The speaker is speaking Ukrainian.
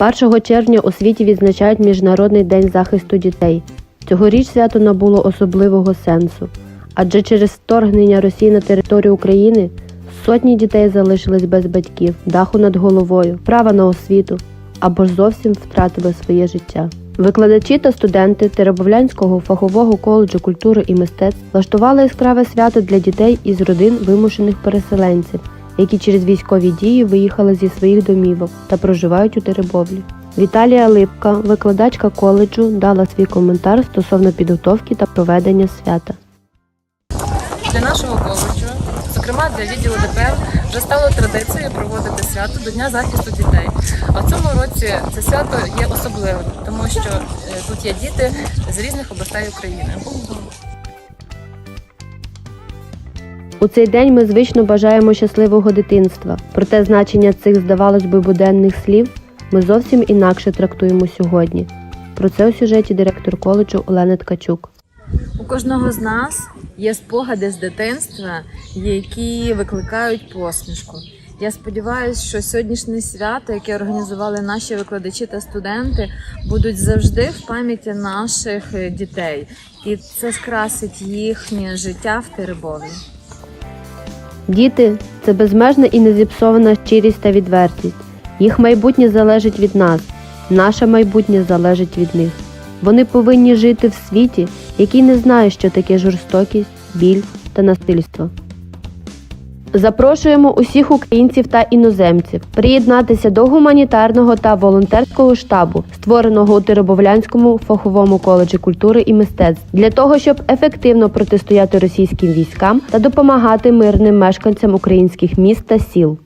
1 червня у світі відзначають Міжнародний день захисту дітей. Цьогоріч свято набуло особливого сенсу, адже через вторгнення Росії на територію України сотні дітей залишились без батьків, даху над головою, права на освіту або ж зовсім втратили своє життя. Викладачі та студенти Теребовлянського фахового коледжу культури і мистецтв влаштували яскраве свято для дітей із родин вимушених переселенців, які через військові дії виїхали зі своїх домівок та проживають у Теребовлі. Віталія Липка, викладачка коледжу, дала свій коментар стосовно підготовки та проведення свята. Для нашого коледжу, зокрема для відділу ДПР, вже стало традицією проводити свято до Дня захисту дітей. А в цьому році це свято є особливим, тому що е, тут є діти з різних областей України. У цей день ми звично бажаємо щасливого дитинства, проте значення цих, здавалось би, буденних слів ми зовсім інакше трактуємо сьогодні. Про це у сюжеті директор коледжу Олена Ткачук. У кожного з нас є спогади з дитинства, які викликають посмішку. Я сподіваюся, що сьогоднішнє свято, яке організували наші викладачі та студенти, будуть завжди в пам'яті наших дітей, і це скрасить їхнє життя в Теребові. Діти це безмежна і незіпсована щирість та відвертість. Їх майбутнє залежить від нас, наше майбутнє залежить від них. Вони повинні жити в світі, який не знає, що таке жорстокість, біль та насильство. Запрошуємо усіх українців та іноземців приєднатися до гуманітарного та волонтерського штабу, створеного у Теребовлянському фаховому коледжі культури і мистецтв, для того, щоб ефективно протистояти російським військам та допомагати мирним мешканцям українських міст та сіл.